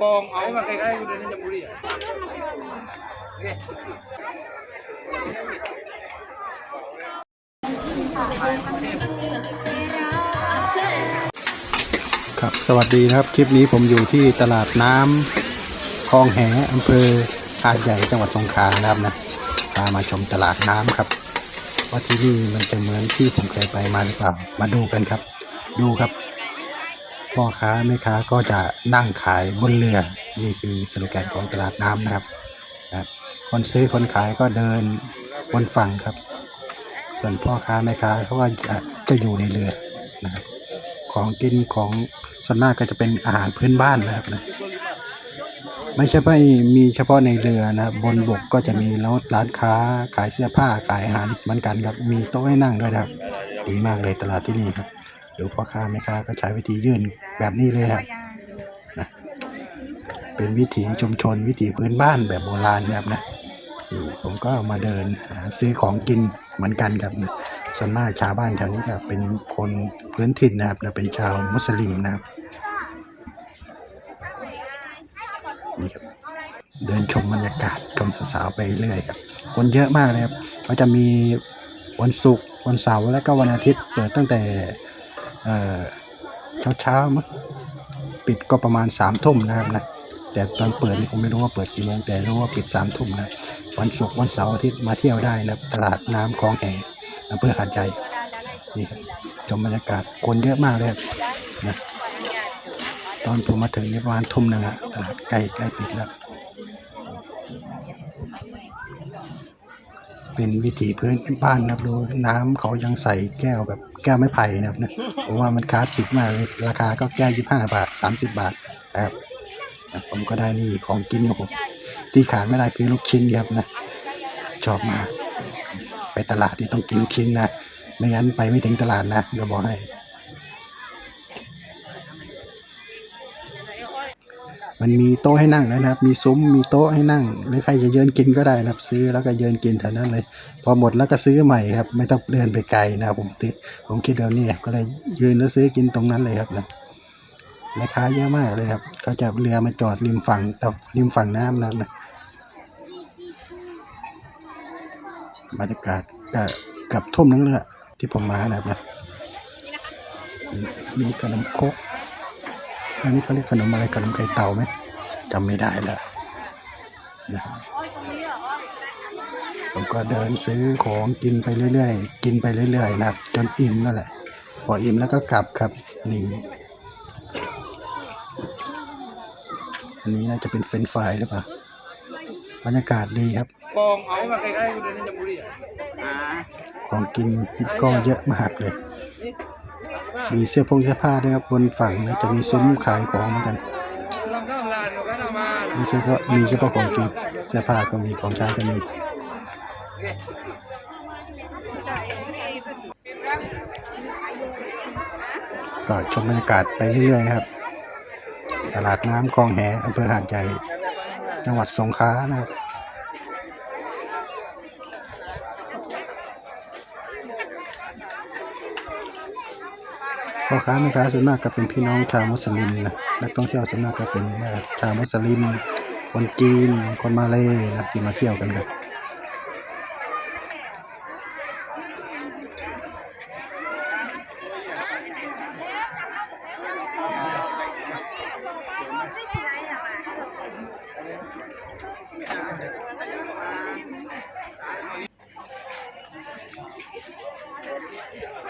กองเอามาใกล้ๆกูเดินในจมูกดิอะครับสวัสดีครับ คลิปนี้ผมอยู่ที่ตลาดน้ำคลองแหอำเภอหาดใหญ่จังหวัดสงขลานะครับนะพามาชมตลาดน้ำครับ ว่าที่นี่มันจะเหมือนที่ผมเคยไปมาหรือเปล่า มาดูกันครับ ดูครับ พ่อค้าแม่ค้าก็จะนั่งขายบนเรือ นี่คือสโลแกนของตลาดน้ำนะครับครับคนซื้อคนขายก็เดินบนฝั่งครับ ส่วนพ่อค้าแม่ค้าเขาก็จะจะอยู่ในเรือนะครับของกินของส่วนมากก็จะเป็นอาหารพื้นบ้านนะครับนะไม่ใช่ไม่มีเฉพาะในเรือนะครับบนบกก็จะมีร้านค้าขายเสื้อผ้าขายอาหารเหมือนกันครับมีโต๊ะให้นั่งด้วยนะครับดีมากเลยตลาดที่นี่ครับหรือพ่อค้าแม่ค้าก็ใช้วิธียื่น แบบนี้เลยครับนะเป็นวิถีชุมชนวิถีพื้นบ้านแบบโบราณนะครับนะนี่ผมก็มาเดินซื้อของกินเหมือนกันครับนะส่วนมากชาวบ้านแถวนี้ก็เป็นคนพื้นถิ่นนะครับและเป็นชาวมุสลิมนะครับนี่ครับเดินชมบรรยากาศชมสาวไปเรื่อยครับคนเยอะมากเลยครับก็จะมีวันศุกร์วันเสาร์และก็วันอาทิตย์เปิดตั้งแต่ เช้าเช้าๆมั้งปิดก็ประมาณสามทุ่มนะครับนะแต่ตอนเปิดนี่ผมไม่รู้ว่าเปิดกี่โมงแต่รู้ว่าปิดสามทุ่มนะวันศุกร์วันเสาร์อาทิตย์มาเที่ยวได้นะตลาดน้ำคลองแหอำเภอหาดใหญ่นี่ครับชมบรรยากาศคนเยอะมากเลยนะตอนผมมาถึงนี่ประมาณทุ่มหนึ่งละตลาดใกล้ใกล้ปิดแล้ว เป็นวิถีพื้นบ้านนะครับดูน้ำเขายังใส่แก้วแบบ ก้วไม้ไผ่นะครับนะผมว่ามันคลาสสิกมากราคาก็แก้วยี่ห้าบาทสามสิบบาทนะครับผมก็ได้นี่ของกินของผมที่ขาดไม่ได้คือลูกชิ้นครับนะชอบมาก ไปตลาดที่ต้องกินลูกชิ้นนะไม่งั้นไปไม่ถึงตลาดนะเดี๋ยวบอกให้ มันมีโต๊ะให้นั่งนะครับ มีซุ้มมีโต๊ะให้นั่งหรือใครจะเยินกินก็ได้นะครับ ซื้อแล้วก็เยินกินแถวนั้นเลย พอหมดแล้วก็ซื้อใหม่ครับ ไม่ต้องเดินไปไกลนะครับผมติผมคิดแล้วนี่ก็เลยยืนแล้วซื้อกินตรงนั้นเลยครับนะแม่ค้าเยอะมากเลยครับเขาจะเอาเรือมาจอดริมฝั่งตริมฝั่งน้ำนะครับนะบรรยากาศก,กับทุ่มนึงแล้วล่ะที่ผมมานะครับนะมีขนมครก อันนี้เขาเรียกขนมอะไรขนมไข่เต่าไหมจำไม่ได้แล้วนะครับผมก็เดินซื้อของกินไปเรื่อยๆ กินไปเรื่อยๆนะครับ จนอิ่มนั่นแหละ พออิ่มแล้วก็กลับครับนี่อันนี้น่าจะเป็นเฟรนช์ฟรายหรือเปล่าบรรยากาศดีครับกองเอามาใกล้ๆกูเดินในจมูกดิอะของกินก็เยอะมากเลย มีเสื้อพงเสื้อผ้าด้วยครับบนฝั่งนะจะมีซุ้มขายของเหมือนกันมามีเฉพาะมีเฉพาะของกินเสื้อผ้าก็มีของใช้ก็มีก็ชมบรรยากาศไปเรื่อยๆนะครับ ตลาดน้ำคลองแหอำเภอหาดใหญ่ จังหวัดสงขลานะครับ พ่อค้าแม่ค้าส่วนมากก็เป็นพี่น้องชาวมุสลิมนะนักท่องเที่ยวส่วนมากก็เป็นชาวมุสลิม คนจีน คนมาเลย์นะที่มาเที่ยวกันครับ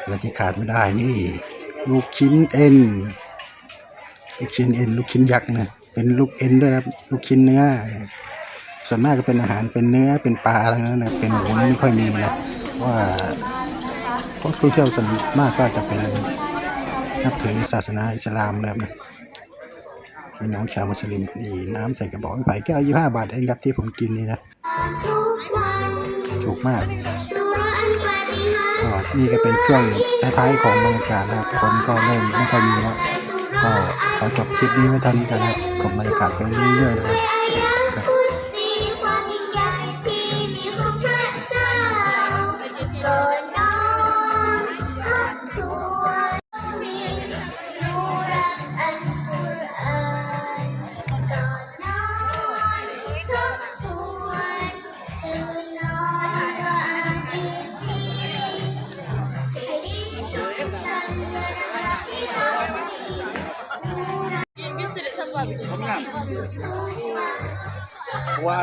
และที่ขาดไม่ได้นี่ ลูกชิ้นเอ็น ลูกชิ้นเอ็น ลูกชิ้นยักษ์นะเป็นลูกเอ็นด้วยนะลูกชิ้นเนื้อ ส่วนมากก็เป็นอาหารเป็นเนื้อเป็นปลาอะไรนั้นนะเป็นหมูนี่ไม่ค่อยมีนะเพราะว่าคนท่องเที่ยวส่วนมากก็จะเป็นนับถือศาสนาอิสลามนะครับนะพี่น้องชาวมุสลิมนี่น้ำใส่กระบอกไม้ไผ่แก้วยี่ห้าบาทเองครับที่ผมกินนี่นะ ถูกมาก ก็นี่ก็เป็นช่วงท้ายๆของบรรยากาศนะครับคนก็เริ่มไม่ค่อยมีแล้วก็ขอจบคลิปนี้ไว้เท่านี้กันนะครับชมบรรยากาศไปเรื่อยๆนะครับ ว่า